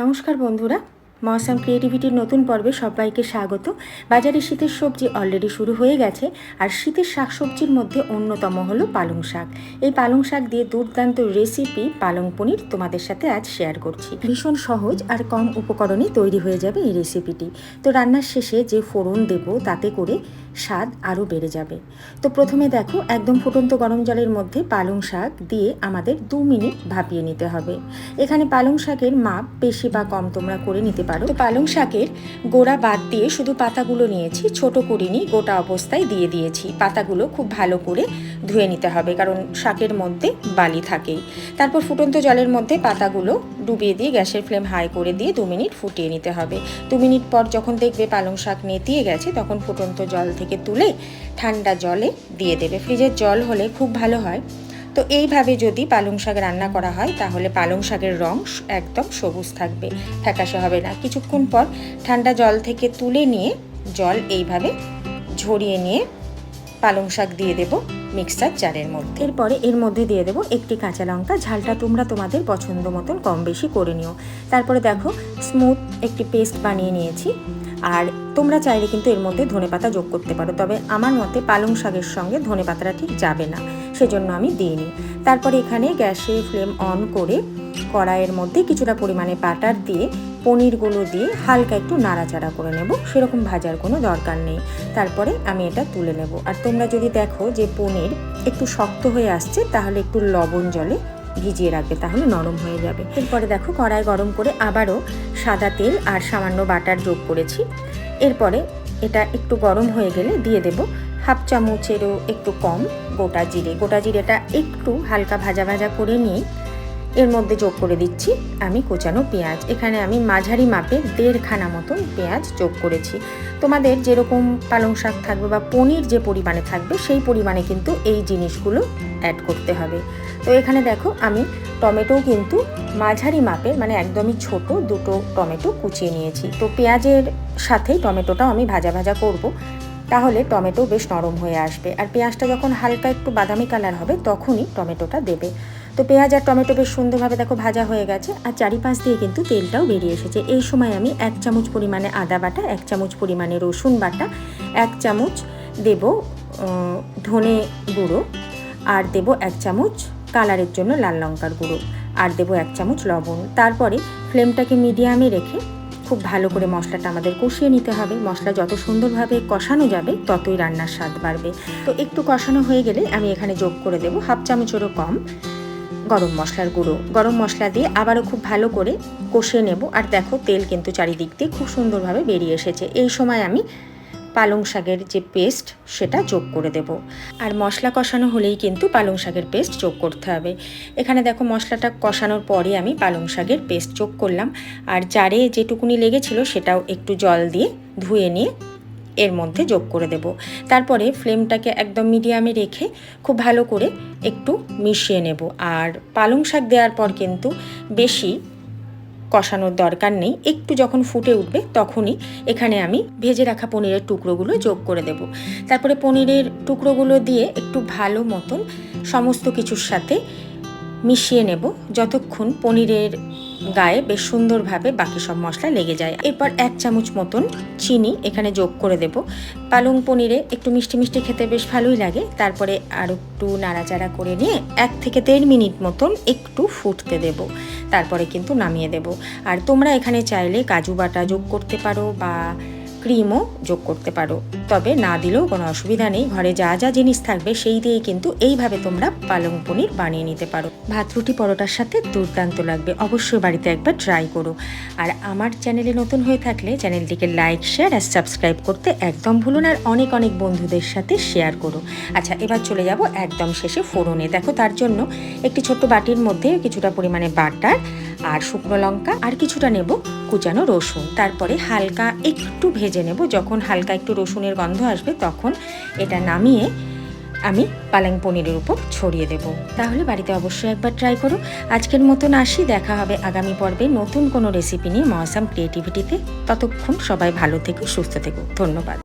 নমস্কার বন্ধুরা মৌসাম ক্রিয়েটিভিটির নতুন পর্বে সবাইকে স্বাগত। বাজারে শীতের সবজি অলরেডি শুরু হয়ে গেছে, আর শীতের শাকসবজির মধ্যে অন্যতম হলো পালং শাক। এই পালং শাক দিয়ে দুর্দান্ত রেসিপি পালং পনির তোমাদের সাথে আজ শেয়ার করছি। ভীষণ সহজ আর কম উপকরণে তৈরি হয়ে যাবে এই রেসিপিটি তো রান্নার শেষে যে ফোড়ন দেব তাতে করে স্বাদ আরও বেড়ে যাবে। তো প্রথমে দেখো, একদম ফুটন্ত গরম জলের মধ্যে পালং শাক দিয়ে আমাদের দু মিনিট ভাপিয়ে নিতে হবে। এখানে পালং শাকের মাপ বেশি বা কম তোমরা করে নিতে পারো। তো পালং শাকের গোড়া বাদ দিয়ে শুধু পাতাগুলো নিয়েছি, ছোট করিনি গোটা অবস্থায় দিয়ে দিয়েছি। পাতাগুলো খুব ভালো করে ধুয়ে নিতে হবে, কারণ শাকের মধ্যে বালি থাকেই। তারপর ফুটন্ত জলের মধ্যে পাতাগুলো ডুবিয়ে দিয়ে গ্যাসের ফ্লেম হাই করে দিয়ে দু মিনিট ফুটিয়ে নিতে হবে। দু মিনিট পর যখন দেখবে পালং শাক নেতিয়ে গেছে, তখন ফুটন্ত জল থেকে তুলে ঠান্ডা জলে দিয়ে দেবে। ফ্রিজের জল হলে খুব ভালো হয়। তো এইভাবে যদি পালং শাক রান্না করা হয়, তাহলে পালং শাকের রং একদম সবুজ থাকবে, ফ্যাকাশে হবে না। কিছুক্ষণ পর ঠান্ডা জল থেকে তুলে নিয়ে জল এইভাবে ঝরিয়ে নিয়ে পালং শাক দিয়ে দেব। মিক্সার জারের মধ্যে। এরপরে এর মধ্যে দিয়ে দেবো একটি কাঁচা লঙ্কা, ঝালটা তোমরা তোমাদের পছন্দ মতন কম বেশি করে নিও। তারপরে দেখো স্মুথ একটি পেস্ট বানিয়ে নিয়েছি। আর তোমরা চাইলে কিন্তু এর মধ্যে ধনেপাতা যোগ করতে পারো, তবে আমার মতে পালং শাকের সঙ্গে ধনেপাতাটা ঠিক যাবে না, সেজন্য আমি দিইনি। তারপরে এখানে গ্যাসে ফ্লেম অন করে কড়াইয়ের মধ্যে কিছুটা পরিমাণে বাটার দিয়ে পনিরগুলো দিয়ে হালকা একটু নাড়াচাড়া করে নেব। সেরকম ভাজার কোনো দরকার নেই। তারপরে আমি এটা তুলে নেব। আর তোমরা যদি দেখো যে পনির একটু শক্ত হয়ে আসছে, তাহলে একটু লবণ জলে ভিজিয়ে রাখবে, তাহলে নরম হয়ে যাবে। এরপরে দেখো কড়াই গরম করে আবারও সাদা তেল আর সামান্য বাটার যোগ করেছি। এরপরে এটা একটু গরম হয়ে গেলে দিয়ে দেব হাফ চামচেরও একটু কম গোটা জিরে। গোটা জিরেটা একটু হালকা ভাজা ভাজা করে নিয়ে এর মধ্যে যোগ করে দিচ্ছি। আমি কোচানো পেঁয়াজ। এখানে আমি মাঝারি মাপে দেড়খানা মতন পেঁয়াজ যোগ করেছি। তোমাদের যেরকম পালং শাক থাকবে বা পনির যে পরিমাণে থাকবে, সেই পরিমাণে কিন্তু এই জিনিসগুলো অ্যাড করতে হবে। তো এখানে দেখো, আমি টমেটো কিন্তু মাঝারি মাপে মানে একদমই ছোট দুটো টমেটো কুচিয়ে নিয়েছি। তো পেঁয়াজের সাথেই টমেটোটাও আমি ভাজা ভাজা করব। তাহলে টমেটো বেশ নরম হয়ে আসবে। আর পেঁয়াজটা যখন হালকা একটু বাদামি কালার হবে, তখনই টমেটোটা দেবে। তো পেঁয়াজ আর টমেটো বেশ সুন্দরভাবে দেখো ভাজা হয়ে গেছে। আর চারিপাশ দিয়ে কিন্তু তেলটাও বেরিয়ে এসেছে। এই সময় আমি এক চামচ পরিমাণে আদা বাটা, এক চামচ পরিমাণে রসুন বাটা, এক চামচ দেব ধনে গুঁড়ো, আর দেব এক চামচ কালারের জন্য লাল লঙ্কার গুঁড়ো, আর দেব এক চামচ লবণ। তারপরে ফ্লেমটাকে মিডিয়ামে রেখে খুব ভালো করে মশলাটা আমাদের কষিয়ে নিতে হবে। মশলা যত সুন্দরভাবে কষানো যাবে, ততই রান্নার স্বাদ বাড়বে। তো একটু কষানো হয়ে গেলে আমি এখানে যোগ করে দেবো। হাফ চামচেরও কম। গরম মশলার গুঁড়ো। গরম মশলা দিয়ে আবারও খুব ভালো করে কষিয়ে নেব। আর দেখো, তেল কিন্তু চারিদিক দিয়ে খুব সুন্দরভাবে বেরিয়ে এসেছে। এই সময় আমি পালং শাকের যে পেস্ট, সেটা যোগ করে দেব। আর মশলা কষানো হলেই কিন্তু পালং শাকের পেস্ট যোগ করতে হবে। এখানে দেখো, মশলাটা কষানোর পরে আমি পালং শাকের পেস্ট যোগ করলাম। আর জারে যেটুকুনি লেগেছিল, সেটাও একটু জল দিয়ে ধুয়ে নিয়ে এর মধ্যে যোগ করে দেব। তারপরে ফ্লেমটাকে একদম মিডিয়ামে রেখে খুব ভালো করে একটু মিশিয়ে নেব। আর পালং শাক দেওয়ার পর কিন্তু বেশি কষানোর দরকার নেই। একটু যখন ফুটে উঠবে তখনই এখানে আমি ভেজে রাখা পনিরের টুকরোগুলো যোগ করে দেব। তারপরে পনিরের টুকরোগুলো দিয়ে একটু ভালো মতন সমস্ত কিছুর সাথে মিশিয়ে নেব। যতক্ষণ পনিরের গায়ে বেশ সুন্দরভাবে বাকি সব মশলা লেগে যায়। এরপর এক চামচ মতন চিনি এখানে যোগ করে দেব। পালং পনিরে একটু মিষ্টি মিষ্টি খেতে বেশ ভালোই লাগে। তারপরে আর একটু নাড়াচাড়া করে নিয়ে এক থেকে দেড় মিনিট মতন একটু ফুটতে দেব। তারপরে কিন্তু নামিয়ে দেব। আর তোমরা এখানে চাইলে কাজু বাটা যোগ করতে পারো বা ক্রিমও যোগ করতে পারো। তবে না দিলেও কোনো অসুবিধা নেই। ঘরে যা যা জিনিস থাকবে সেই দিয়েই কিন্তু এইভাবে তোমরা পালং পনির বানিয়ে নিতে পারো। ভাত, রুটি, পরোটার সাথে দুর্দান্ত লাগবে। অবশ্যই বাড়িতে একবার ট্রাই করো। আর আমার চ্যানেলে নতুন হয়ে থাকলে চ্যানেলটিকে লাইক শেয়ার আর সাবস্ক্রাইব করতে একদম ভুলুন আর অনেক অনেক বন্ধুদের সাথে শেয়ার করো। আচ্ছা এবার চলে যাব একদম শেষে ফোড়নে। দেখো, তার জন্য একটি ছোট্ট বাটির মধ্যে কিছুটা পরিমাণে বাটার আর শুকনো লঙ্কা আর কিছুটা নেব কুচানো রসুন। তারপরে হালকা একটু ভেজে নেব। যখন হালকা একটু রসুনের গন্ধ আসবে, তখন এটা নামিয়ে আমি পালং পনিরের উপর ছড়িয়ে দেব। তাহলে বাড়িতে অবশ্যই একবার ট্রাই করো। আজকের মতন আসি, দেখা হবে আগামী পর্বে নতুন কোনো রেসিপি নিয়ে মহাসাম ক্রিয়েটিভিটিতে ততক্ষণ সবাই ভালো থেকো, সুস্থ থেকো। ধন্যবাদ।